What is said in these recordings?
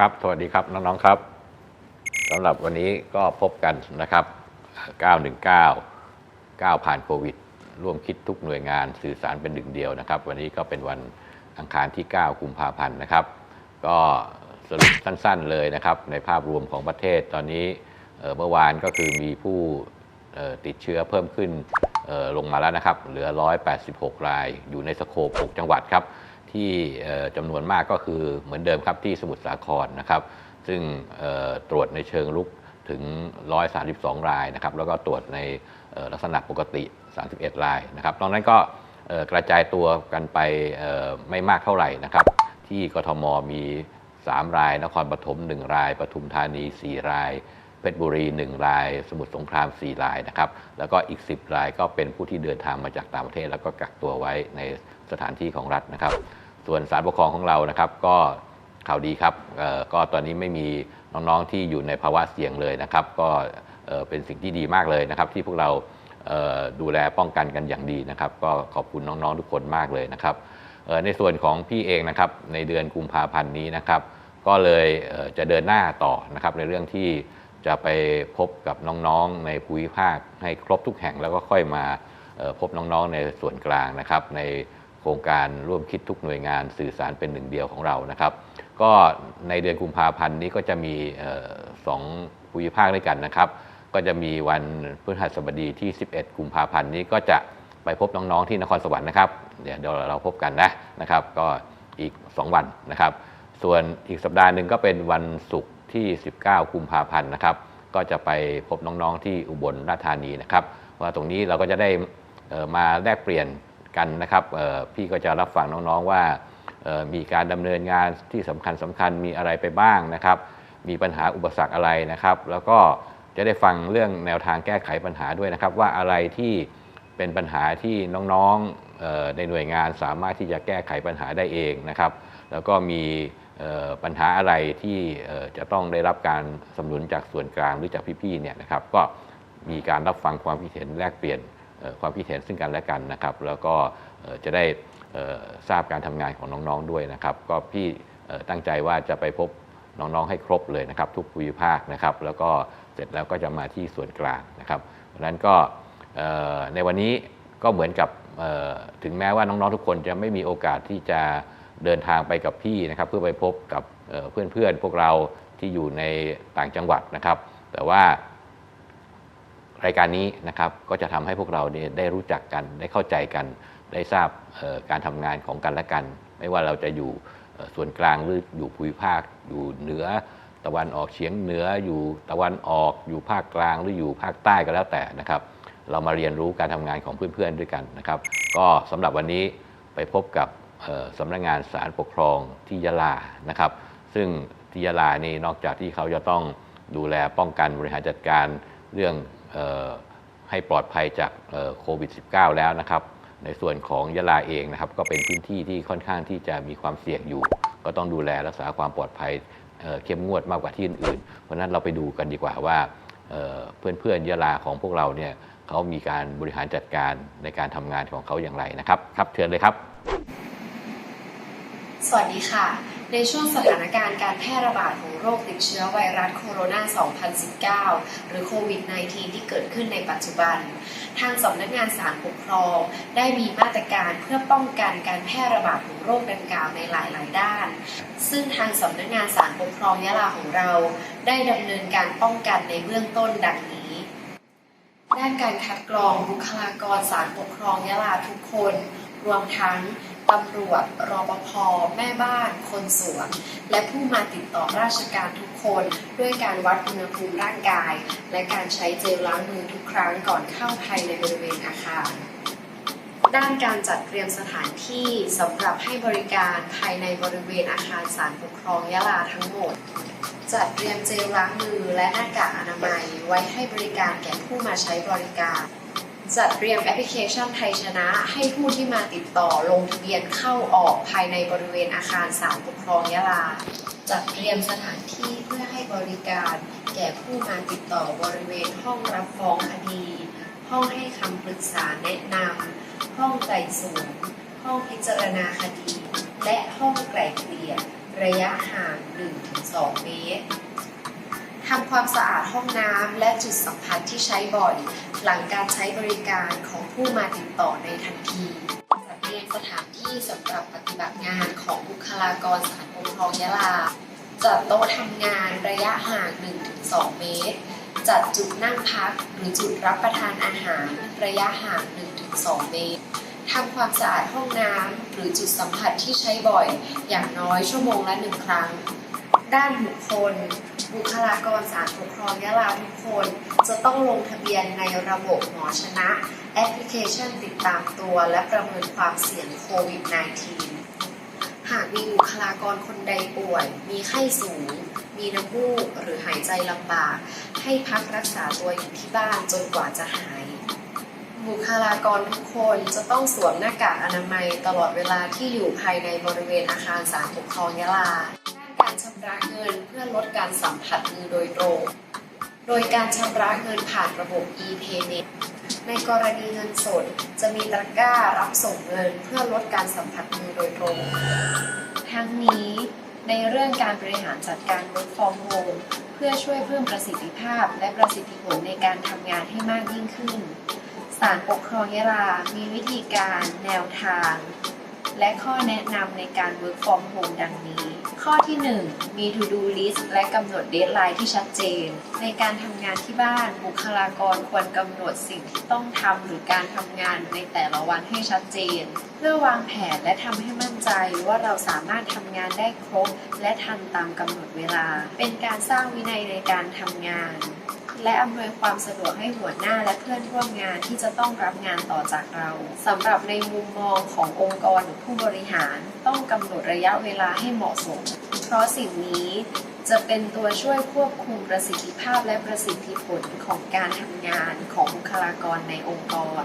ครับ สวัสดีครับน้องๆครับสำหรับวันนี้ก็พบกันนะครับ 919 9 ผ่านโควิด ร่วมคิดทุกหน่วยงานสื่อสารเป็นหนึ่งเดียวนะครับ วันนี้ก็เป็นวันอังคารที่ 9 กุมภาพันธ์นะครับ ก็สรุปสั้นๆเลยนะครับ ในภาพรวมของประเทศตอนนี้เมื่อวานก็คือมีผู้ติดเชื้อเพิ่มขึ้นลงมาแล้วนะครับ เหลือ 186 รายอยู่ในสโคป 6 จังหวัดครับ ที่จำนวนมากก็คือเหมือนเดิมครับที่สมุทรสาครนะครับ ซึ่งตรวจในเชิงลุกถึง 132 รายนะครับ แล้วก็ตรวจในลักษณะปกติ 31 รายนะครับนอกนั้นก็กระจายตัวกันไปไม่มากเท่าไหร่นะครับ ที่กทมมี 3 ราย นครปฐม 1 รายปทุมธานี 4 ราย เพชรบุรี 1 ราย สมุทรสงคราม 4 รายนะครับ แล้วก็อีก 10 รายก็เป็นผู้ที่เดินทางมาจากต่างประเทศ แล้วก็กักตัวไว้ในสถานที่ของรัฐนะครับ ส่วนสารปกครองของเรานะครับก็ข่าวดีครับก็ตอนนี้ไม่มีน้องๆที่อยู่ในภาวะเสี่ยงเลยนะครับ ก็เป็นสิ่งที่ดีมากเลยนะครับ ที่พวกเราดูแลป้องกันกันอย่างดีนะครับ ก็ขอบคุณน้องๆทุกคนมากเลยนะครับในส่วนของพี่เองนะครับในเดือนกุมภาพันธ์นี้นะครับ ก็เลยจะเดินหน้าต่อนะครับในเรื่องที่ จะไปพบกับน้องๆในภูมิภาคให้ครบทุกแห่งแล้วก็ค่อยมาพบน้องๆในส่วนกลางนะครับในโครงการร่วมคิดทุกหน่วยงานสื่อสารเป็นหนึ่งเดียวของเรานะครับ ก็ในเดือนกุมภาพันธ์นี้ก็จะมีสองภูมิภาคด้วยกันนะครับ ก็จะมีวันพฤหัสบดีที่ 11 กุมภาพันธ์นี้ก็จะไปพบน้องๆที่นครสวรรค์นะครับ เดี๋ยวเดี๋ยวเราพบกันนะนะครับ ก็อีก 2 วันนะครับ ส่วนอีกสัปดาห์หนึ่งก็เป็นวันศุกร์ ที่ 19 กุมภาพันธ์นะครับ ก็จะไปพบน้องๆที่อุบลราชธานีนะครับว่าตรงนี้เราก็จะได้มาแลกเปลี่ยนกันนะครับพี่ก็จะรับฟังน้องๆว่ามีการดำเนินงานที่สำคัญสำคัญมีอะไรไปบ้างนะครับ มีปัญหาอุปสรรคอะไรนะครับ แล้วก็จะได้ฟังเรื่องแนวทางแก้ไขปัญหาด้วยนะครับ ว่าอะไรที่เป็นปัญหาที่น้องๆในหน่วยงานสามารถที่จะแก้ไขปัญหาได้เองนะครับ แล้วก็มี ปัญหาอะไรที่จะต้องได้รับการสนับสนุนจากส่วนกลางหรือจากพี่ๆเนี่ยนะครับก็มีการรับฟังความคิดเห็นแลกเปลี่ยนความคิดเห็นซึ่งกันและกันนะครับ แล้วก็จะได้ทราบการทำงานของน้องๆด้วยนะครับ ก็พี่ตั้งใจว่าจะไปพบน้องๆให้ครบเลยนะครับ ทุกภูมิภาคนะครับ แล้วก็เสร็จแล้วก็จะมาที่ส่วนกลางนะครับเพราะนั้นก็ในวันนี้ก็เหมือนกับถึงแม้ว่าน้องๆทุกคนจะไม่มีโอกาสที่จะ เดินทางไปกับพี่นะครับเพื่อไปพบกับเอ่อเพื่อนๆพวกเราที่อยู่ในต่างจังหวัดนะครับ แต่ว่ารายการนี้นะครับก็จะทำให้พวกเราได้รู้จักกันได้เข้าใจกัน ได้ทราบการทำงานของกันและกัน ไม่ว่าเราจะอยู่ส่วนกลางหรืออยู่ภูมิภาค อยู่เหนือตะวันออกเฉียงเหนืออยู่ตะวันออกอยู่ภาคกลางหรืออยู่ภาคใต้ก็แล้วแต่นะครับ เรามาเรียนรู้การทำงานของเพื่อนๆด้วยกันนะครับ ก็สำหรับวันนี้ไปพบกับ สำนักงานศาลปกครองที่ยะลานะครับ ซึ่งที่ยะลานี่นอกจากที่เขาจะต้องดูแลป้องกันบริหารจัดการเรื่องออให้ปลอดภัยจากโควิด -19 แล้วนะครับ ในส่วนของยะลาเองนะครับ ก็เป็นพื้นที่ที่ค่อนข้างที่จะมีความเสี่ยงอยู่ ก็ต้องดูแลรักษาความปลอดภัยเเข้มงวดมากกว่าที่อื่นๆเพราะนั้นเราไปดูกันดีกว่าว่าเอ่อเพื่อนๆยะลาของพวกเราเนี่ยเขามีการบริหารจัดการในการทำงานของเขาอย่างไรนะครับ ครับเชิญเลยครับ สวัสดีค่ะ ในช่วงสถานการณ์การแพร่ระบาดของโรคติดเชื้อไวรัสโคโรนา 2019 หรือโควิด -19 ที่เกิดขึ้นในปัจจุบัน ทางสำนักงานศาลปกครองได้มีมาตรการเพื่อป้องกันการแพร่ระบาดของโรคดังกล่าวในหลาย ๆ ด้าน ซึ่งทางสำนักงานศาลปกครองยะลาของเรา ได้ดำเนินการป้องกันในเบื้องต้นดังนี้ ด้านการคัดกรองบุคลากรศาลปกครองยะลาทุกคน รวมทั้ง ตำรวจ รปภ แม่บ้าน คนสวน และผู้มาติดต่อราชการทุกคน ด้วยการวัดอุณหภูมิร่างกาย และการใช้เจลล้างมือทุกครั้งก่อนเข้าภายในบริเวณอาคารด้านการจัดเตรียมสถานที่สำหรับให้บริการภายในบริเวณอาคารศาลปกครองยะลาทั้งหมด จัดเตรียมเจลล้างมือและหน้ากากอนามัยไว้ให้บริการแก่ผู้มาใช้บริการ จัดเตรียมแอปพลิเคชันไทยชนะ ให้ผู้ที่มาติดต่อลงทะเบียนเข้าออกภายในบริเวณอาคารศาลปกครองยะลา จัดเตรียมสถานที่เพื่อให้บริการแก่ผู้มาติดต่อบริเวณห้องรับฟ้องคดี ห้องให้คำปรึกษาแนะนำห้องไต่สวนห้องพิจารณาคดี และห้องไกล่เกลี่ยระยะห่าง 1-2 เมตร ทำความสะอาดห้องน้ำและจุดสัมผัสที่ใช้บ่อย หลังการใช้บริการของผู้มาติดต่อในทันทีจัดเตรียมสถานที่สำหรับปฏิบัติงานของบุคลากรสถานปกครองยะลา จัดโต๊ะทำงานระยะห่าง 1-2 เมตร จัดจุดนั่งพักหรือจุดรับประทานอาหารระยะห่าง 1-2 เมตรทำความสะอาดห้องน้ำหรือจุดสัมผัสที่ใช้บ่อย อย่างน้อยชั่วโมงละหนึ่งครั้ง ด้านบุคคล บุคลากรสารปกครองยะลาทุกคน จะต้องลงทะเบียนในระบบหมอชนะ แอปพลิเคชันติดตามตัว และประเมินความเสี่ยงโควิด -19 หากมีบุคลากรคนใดป่วย มีไข้สูง มีน้ำมูกหรือหายใจลำบาก ให้พักรักษาตัวอยู่ที่บ้านจนกว่าจะหาย บุคลากรทุกคนจะต้องสวมหน้ากากอนามัยตลอดเวลาที่อยู่ภายในบริเวณอาคารสารปกครองยะลา การชำระเงินเพื่อลดการสัมผัสมือโดยตรง โดยการชำระเงินผ่านระบบ e-payment ในกรณีเงินสด จะมีตะกร้ารับส่งเงินเพื่อลดการสัมผัสมือโดยตรง ทั้งนี้ในเรื่องการบริหารจัดการ work from home เพื่อช่วยเพิ่มประสิทธิภาพและประสิทธิผลในการทำงานให้มากยิ่งขึ้นศาลปกครองยะลามีวิธีการ แนวทาง และข้อแนะนำในการ work from home ดังนี้ ข้อที่ 1 มี to do list และกำหนด deadline ที่ชัดเจน ในการทำงานที่บ้านบุคลากรควรกำหนดสิ่งที่ต้องทำหรือการทำงานในแต่ละวันให้ชัดเจน เพื่อวางแผนและทำให้มั่นใจว่าเราสามารถทำงานได้ครบ และทันตามกำหนดเวลา เป็นการสร้างวินัยในการทำงาน และอำนวยความสะดวกให้หัวหน้าและเพื่อนร่วมงานที่จะต้องรับงานต่อจากเราสำหรับในมุมมองขององค์กรหรือผู้บริหาร ต้องกำหนดระยะเวลาให้เหมาะสม เพราะสิ่งนี้จะเป็นตัวช่วยควบคุมประสิทธิภาพและประสิทธิผลของการทำงานของบุคลากรในองค์กร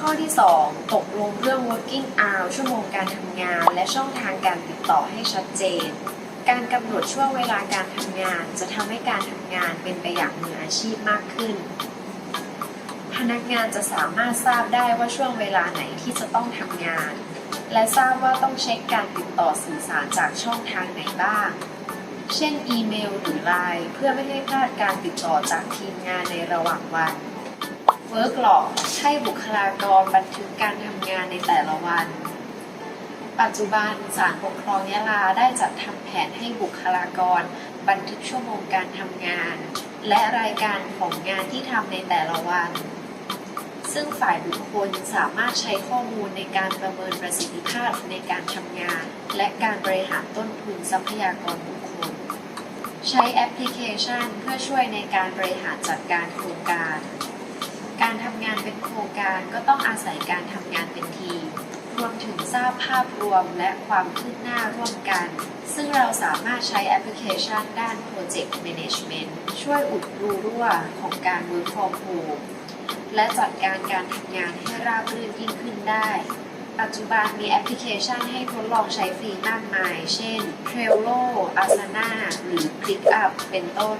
ข้อที่ 2 ตกลงเรื่อง working hour ชั่วโมงการทำงาน และช่องทางการติดต่อให้ชัดเจน การกำหนดช่วงเวลาการทำงาน จะทำให้การทำงานเป็นไปอย่างมืออาชีพมากขึ้น พนักงานจะสามารถทราบได้ว่าช่วงเวลาไหนที่จะต้องทำงาน และทราบว่าต้องเช็คการติดต่อสื่อสารจากช่องทางไหนบ้าง เช่นอีเมลหรือไลน์เพื่อไม่ให้พลาดการติดต่อจากทีมงานในระหว่างวัน Work log ให้บุคลากรบันทึกการทำงานในแต่ละวัน ปัจจุบันศาลปกครองยะลาได้จัดทำแผนให้บุคลากร บันทึกชั่วโมงการทำงาน และรายการของงานที่ทำในแต่ละวัน ซึ่งฝ่ายบุคคลสามารถใช้ข้อมูลในการประเมินประสิทธิภาพในการทำงาน และการบริหารต้นทุนทรัพยากรบุคคล ใช้แอปพลิเคชันเพื่อช่วยในการบริหารจัดการโครงการ การทำงานเป็นโครงการก็ต้องอาศัยการทำงานเป็นทีม รวมถึงทราบภาพรวมและความคืบหน้าร่วมกัน ซึ่งเราสามารถใช้แอปพลิเคชันด้าน Project Management ช่วยอุดรูรั่วของการ Work from Home และจัดการการทำงานให้ราบรื่นยิ่งขึ้นได้ ปัจจุบันมีแอปพลิเคชันให้ทดลองใช้ฟรีมากมาย เช่น Trello Asana หรือ ClickUp เป็นต้น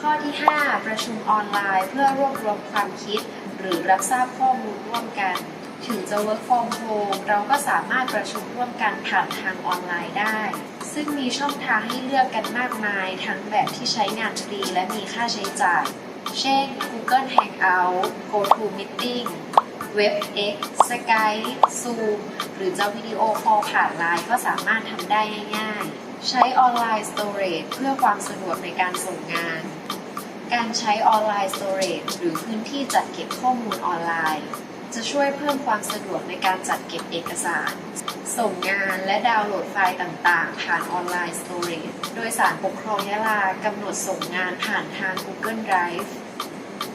ข้อที่ 5 ประชุมออนไลน์เพื่อรวบรวมความคิด หรือรับทราบข้อมูลร่วมกัน ถึงจะ work from home เราก็สามารถประชุมร่วมกันผ่านทางออนไลน์ได้ ซึ่งมีช่องทางให้เลือกกันมากมาย ทั้งแบบที่ใช้งานฟรีและมีค่าใช้จ่าย เช่น Google Hangout GoToMeeting WebEx Skype Zoom หรือจะวิดีโอคอลผ่านไลน์ก็สามารถทำได้ง่ายๆ ใช้ออนไลน์ Storage เพื่อความสะดวกในการส่งงาน การใช้ออนไลน์ Storage หรือพื้นที่จัดเก็บข้อมูลออนไลน์ จะช่วยเพิ่มความสะดวกในการจัดเก็บเอกสาร ส่งงานและดาวน์โหลดไฟล์ต่างๆ ผ่านออนไลน์ Storage โดยสารปกครองยะลากำหนดส่งงานผ่านทาง Google Drive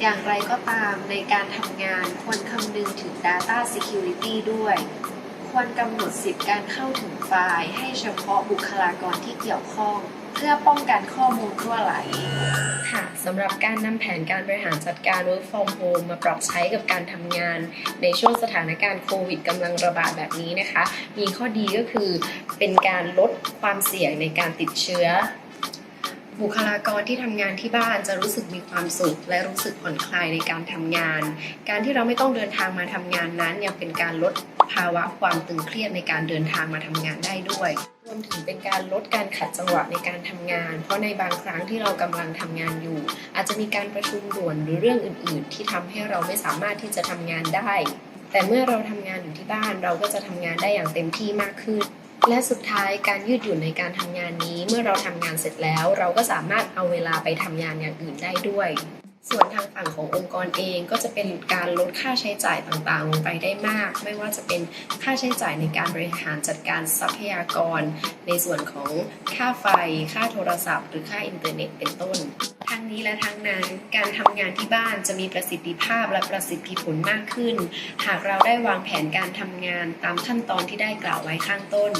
อย่างไรก็ตามในการทำงานควรคำนึงถึง Data Security ด้วย ควรกำหนดสิทธิการเข้าถึงไฟล์ให้เฉพาะบุคลากรที่เกี่ยวข้อง เพื่อป้องกันข้อมูลรั่วไหล ค่ะสำหรับการนำแผนการบริหารจัดการ work from home มาปรับใช้กับการทำงาน ในช่วงสถานการณ์โควิดกำลังระบาดแบบนี้นะคะ มีข้อดีก็คือเป็นการลดความเสี่ยงในการติดเชื้อ บุคลากรที่ทำงานที่บ้านจะรู้สึกมีความสุข และรู้สึกผ่อนคลายในการทำงาน การที่เราไม่ต้องเดินทางมาทำงานนั้น ยังเป็นการลดภาวะความตึงเครียดในการเดินทางมาทำงานได้ด้วยรวมถึงเป็นการลดการขัดจังหวะในการทำงาน เพราะในบางครั้งที่เรากำลังทำงานอยู่ อาจจะมีการประชุมด่วนหรือเรื่องอื่น ๆ ที่ทำให้เราไม่สามารถที่จะทำงานได้ แต่เมื่อเราทำงานอยู่ที่บ้านเราก็จะทำงานได้อย่างเต็มที่มากขึ้น และสุดท้ายการยืดหยุ่นในการทำงานนี้ เมื่อเราทำงานเสร็จแล้ว เราก็สามารถเอาเวลาไปทำงานอย่างอื่นได้ด้วย ส่วนทางฝั่งขององค์กรเองก็จะเป็นการลดค่าใช้จ่ายต่างๆลงไปได้มาก ไม่ว่าจะเป็นค่าใช้จ่ายในการบริหารจัดการทรัพยากร ในส่วนของค่าไฟ ค่าโทรศัพท์ หรือค่าอินเทอร์เน็ตเป็นต้น ทั้งนี้และทั้งนั้นการทำงานที่บ้านจะมีประสิทธิภาพและประสิทธิผลมากขึ้น หากเราได้วางแผนการทำงานตามขั้นตอนที่ได้กล่าวไว้ข้างต้น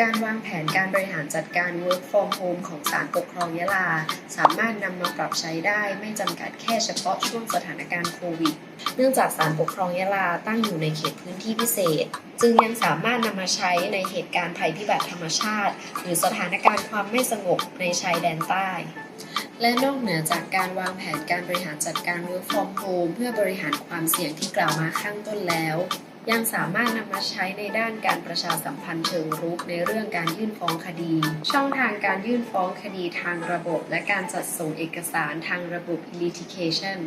การวางแผนการบริหารจัดการ work from home ของศาลปกครองยะลา สามารถนำมาปรับใช้ได้ไม่จำกัดแค่เฉพาะช่วงสถานการณ์โควิด เนื่องจากศาลปกครองยะลาตั้งอยู่ในเขตพื้นที่พิเศษ จึงยังสามารถนำมาใช้ในเหตุการณ์ภัยพิบัติธรรมชาติ หรือสถานการณ์ความไม่สงบในชายแดนใต้และนอกเหนือจากการวางแผนการบริหารจัดการ work from home เพื่อบริหารความเสี่ยงที่กล่าวมาข้างต้นแล้ว ยังสามารถนำมาใช้ในด้านการประชาสัมพันธ์เชิงรุกในเรื่องการยื่นฟ้องคดี ช่องทางการยื่นฟ้องคดีทางระบบ และการจัดส่งเอกสารทางระบบ litigation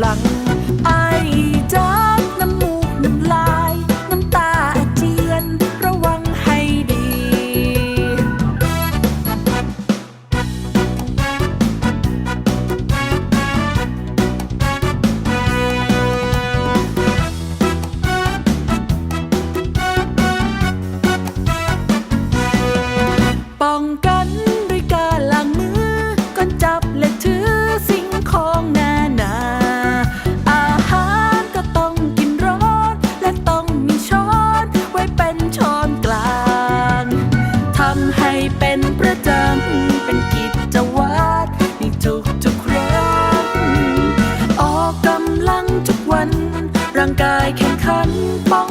หลัง ร่างกายแข็งขันป้อง